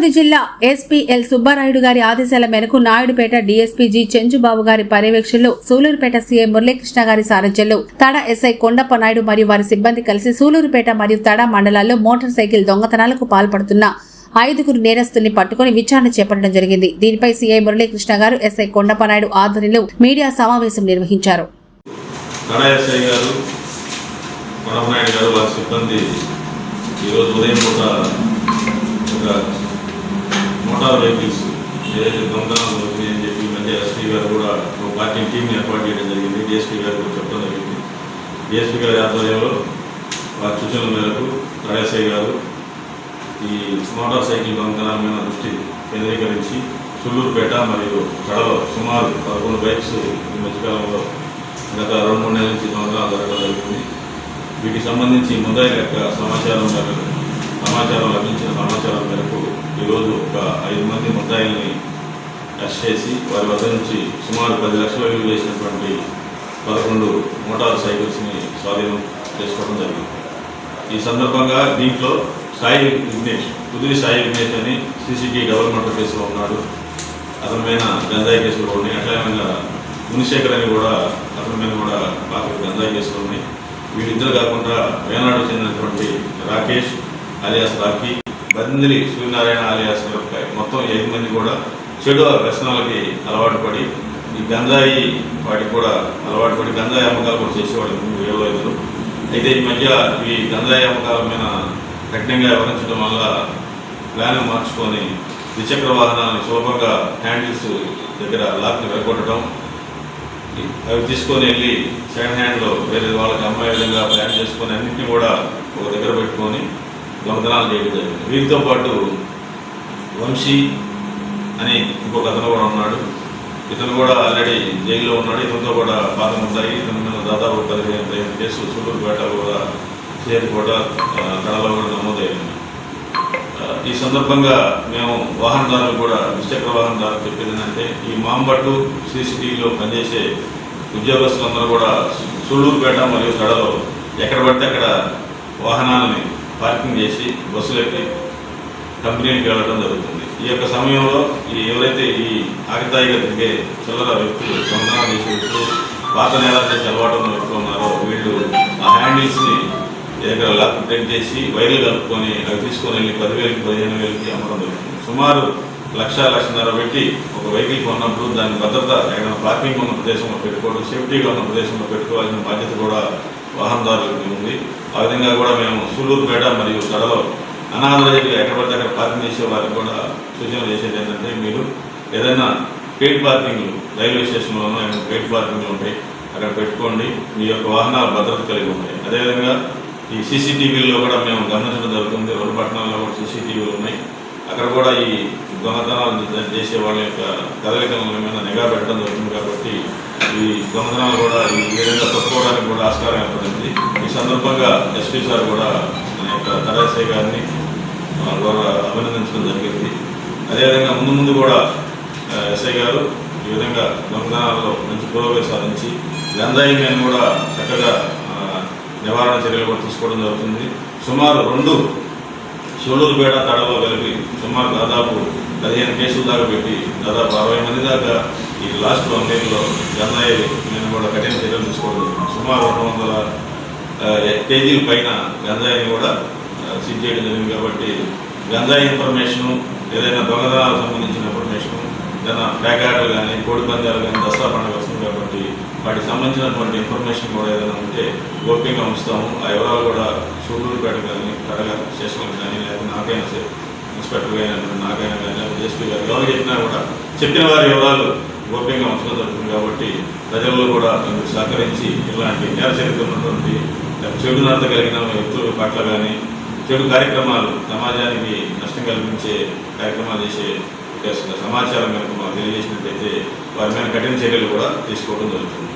తిరుపతి జిల్లా ఎస్పీఎల్ సుబ్బారాయుడు గారి ఆదేశాల మేరకు నాయుడుపేట డీఎస్పీ జి చెంచుబాబు గారి పర్యవేక్షణలో సూలూరుపేట సీఎం మురళీకృష్ణ గారి సారథ్యంలో తడ ఎస్ఐ కొండప్ప నాయుడు మరియు వారి సిబ్బంది కలిసి సూలూరుపేట మరియు తడ మండలాల్లో మోటార్ సైకిల్ దొంగతనాలకు పాల్పడుతున్న ఐదుగురు నేరస్తుల్ని పట్టుకుని విచారణ చేపట్టడం జరిగింది. దీనిపై సీఐ మురళీకృష్ణ గారు ఎస్ఐ కొండప్ప నాయుడు ఆధ్వర్యంలో మీడియా సమావేశం నిర్వహించారు. సిబ్బంది ఈరోజు ఉదయం పూట ఒక మోటార్ వెహికల్స్ ఏదైతే దొంగతనాలు అవుతుంది అని చెప్పి మధ్య ఎస్పీ గారు కూడా ఒక పార్టీ టీంని ఏర్పాటు చేయడం జరిగింది. డిఎస్పీ గారు కూడా చెప్పడం జరిగింది. డిఎస్పీ గారి ఆధ్వర్యంలో వారి సూచనల మేరకు కడా గారు ఈ మోటార్ సైకిల్ దొంగతనాల మీద దృష్టి కేంద్రీకరించి సుళ్ళూరుపేట మరియు కడలో సుమారు పదకొండు బైక్స్ ఈ మధ్యకాలంలో గత రెండు మూడు నెలల నుంచి దొంగతనాలు జరగడం జరుగుతుంది. వీటికి సంబంధించి ముద్దాయిల యొక్క సమాచారం మేరకు సమాచారం లభించిన సమాచారం మేరకు ఈరోజు ఒక ఐదు మంది ముద్దాయిల్ని అరెస్ట్ చేసి వారి వద్ద నుంచి సుమారు పది లక్షల విలువ చేసినటువంటి పదకొండు మోటార్ సైకిల్స్ని స్వాధీనం చేసుకోవడం జరిగింది. ఈ సందర్భంగా దీంట్లో సాయి విఘ్నేష్ కుదిరి సాయి విఘ్నేష్ అని సీసీటీ గవర్నమెంట్ కేసులో ఉన్నాడు. అతని మీద గంజాయి కేసులు ఉన్నాయి. అట్లా మునిశేఖర్ అని కూడా అతని మీద కూడా పాత్ర గంజాయి కేసులు ఉన్నాయి. వీళ్ళిద్దరు కాకుండా వేనాడు చెందినటువంటి రాకేష్ అలియాస్ రాకీ బందిరి సూర్యనారాయణ అలియాస్ మిరపకాయ మొత్తం ఐదు మంది కూడా చెడు వ్యసనాలకి అలవాటు పడి ఈ గంజాయి వాటికి కూడా అలవాటు పడి గంజాయి అమ్మకాలు కూడా చేసేవాడు ముందు ఏళ్ళ అయితే ఈ మధ్య ఈ గంజాయి అమ్మకాల మీద కఠినంగా వివరించడం వల్ల ప్లాన్ మార్చుకొని ద్విచక్ర వాహనాలను సులభంగా హ్యాండిల్స్ దగ్గర లాక్ని వెరగొట్టడం అవి తీసుకొని వెళ్ళి సెకండ్ హ్యాండ్లో వేరే వాళ్ళకి అమ్మాయి విధంగా ప్లాన్ చేసుకొని అన్నింటినీ కూడా ఒక దగ్గర పెట్టుకొని దొంగతనాలు చేయడం జరిగింది. వీరితో పాటు వంశీ అని ఇంకొక అతను కూడా ఉన్నాడు. ఇతను కూడా ఆల్రెడీ జైల్లో ఉన్నాడు. ఇతనితో కూడా పాత ఉంటాయి. ఇతని మీద దాదాపు పదిహేను పదిహేను కేసులు సూళ్ళూరుపేట కూడా చేరి కూడా కూడా నమోదయ్యింది ఈ సందర్భంగా మేము వాహనదారులు కూడా ద్విచక్ర వాహనదారులు చెప్పేది ఏంటంటే ఈ మాంబట్టు సీసీటీవీలో పనిచేసే ఉద్యోగస్తులందరూ కూడా సూళ్ళూరుపేట మరియు కడలో ఎక్కడ పడితే అక్కడ వాహనాలని పార్కింగ్ చేసి బస్సులు ఎక్కి కంపెనీలకు వెళ్ళడం జరుగుతుంది. ఈ యొక్క సమయంలో ఈ ఎవరైతే ఈ ఆగతాయిగా తిరిగే చిల్లర వ్యక్తులు దొంగతనాలు చేసే వ్యక్తులు పాత నేరాలు చేసే అలవాటు ఉన్న వ్యక్తులు ఉన్నారో వీళ్ళు ఆ హ్యాండిల్స్ని దగ్గర లాక్ బ్రేక్ చేసి వైర్లు కలుపుకొని అవి తీసుకొని వెళ్ళి పదివేలకి పదిహేను వేలకి అమ్మడం జరుగుతుంది. సుమారు లక్ష లక్షన్నర పెట్టి ఒక వెహికల్ కొన్నప్పుడు దాని భద్రత ఏదైనా పార్కింగ్ ఉన్న ప్రదేశంలో పెట్టుకోవడం సేఫ్టీగా ఉన్న ప్రదేశంలో పెట్టుకోవాల్సిన బాధ్యత కూడా వాహనదారులకి ఉంది. ఆ విధంగా కూడా మేము సూళ్ళూరుపేట మరియు కడలో అనాథరైతులు ఎక్కడ పడితే అక్కడ పార్కింగ్ చేసే వారికి కూడా సూచన చేసేది ఏంటంటే మీరు ఏదైనా పెయిడ్ పార్కింగ్లు రైల్వే స్టేషన్లోనూ ఏమైనా పెయిడ్ పార్కింగ్లు ఉంటాయి అక్కడ పెట్టుకోండి. మీ యొక్క వాహనాల భద్రత కలిగి ఉంటాయి అదేవిధంగా ఈ సీసీటీవీల్లో కూడా మేము గమనించడం జరుగుతుంది. రెండు పట్టణాల్లో కూడా సీసీటీవీలు ఉన్నాయి. అక్కడ కూడా ఈ దొంగతనాలు చేసే వాళ్ళ యొక్క కదలికలను మీద నిఘా పెట్టడం జరుగుతుంది కాబట్టి ఈ దొంగతనాలు కూడా ఈ ఏదైనా తప్పుకోవడానికి కూడా ఆస్కారం ఏర్పడింది. ఈ సందర్భంగా ఎస్పీ సార్ కూడా మన యొక్క తరాసే గారిని ఆ, అభినందించడం జరిగింది. అదేవిధంగా ముందు ముందు కూడా ఎస్ఐ గారు ఈ విధంగా దొంగతనాల్లో మంచి పురోగతి సాధించి గంజాయి మీద కూడా చక్కగా నివారణ చర్యలు కూడా తీసుకోవడం జరుగుతుంది. సుమారు రెండు సూళ్ళూరుపేట తడలో కలిపి పదిహేను కేసులు దాకా పెట్టి దాదాపు అరవై మంది దాకా ఈ లాస్ట్ వన్ డేలో గంజాయి నేను కూడా కఠిన చర్యలు తీసుకోవడం సుమారు రెండు వందల కేజీల పైన గంజాయిని కూడా సీజ్ చేయడం జరిగింది కాబట్టి గంజాయి ఇన్ఫర్మేషను ఏదైనా దొంగతనాలకు సంబంధించిన ఇన్ఫర్మేషను ఏదైనా ప్యాకాట్లు కానీ కోడి పందాలు కానీ దసరా పండుగ వస్తుంది కాబట్టి వాటికి సంబంధించినటువంటి ఇన్ఫర్మేషన్ కూడా ఏదైనా ఉంటే గోప్యంగా ఉంచుతాము. ఆ వివరాలు కూడా సూళ్ళూరుపేట కానీ కడగా స్టేషన్లకు కానీ లేకపోతే నాకైనా సరే ఇన్స్పెక్టర్ గారు నాకైనా కానీ లేకపోతే ఎస్పీ గారు ఎవరు చెప్పినా కూడా చెప్పిన వారి వివరాలు గోప్యంగా ఉంచడం జరుగుతుంది కాబట్టి ప్రజల్లో కూడా ఇందుకు సహకరించి ఇలాంటి నేర చరిత్ర ఉన్నటువంటి చెడు నడత కలిగిన వ్యక్తుల పట్ల కానీ చెడు కార్యక్రమాలు సమాజానికి నష్టం కలిగించే కార్యక్రమాలు చేసే సమాచారం కనుక మాకు తెలియజేసినట్టయితే వారి మీద కఠిన చర్యలు కూడా తీసుకోవడం జరుగుతుంది.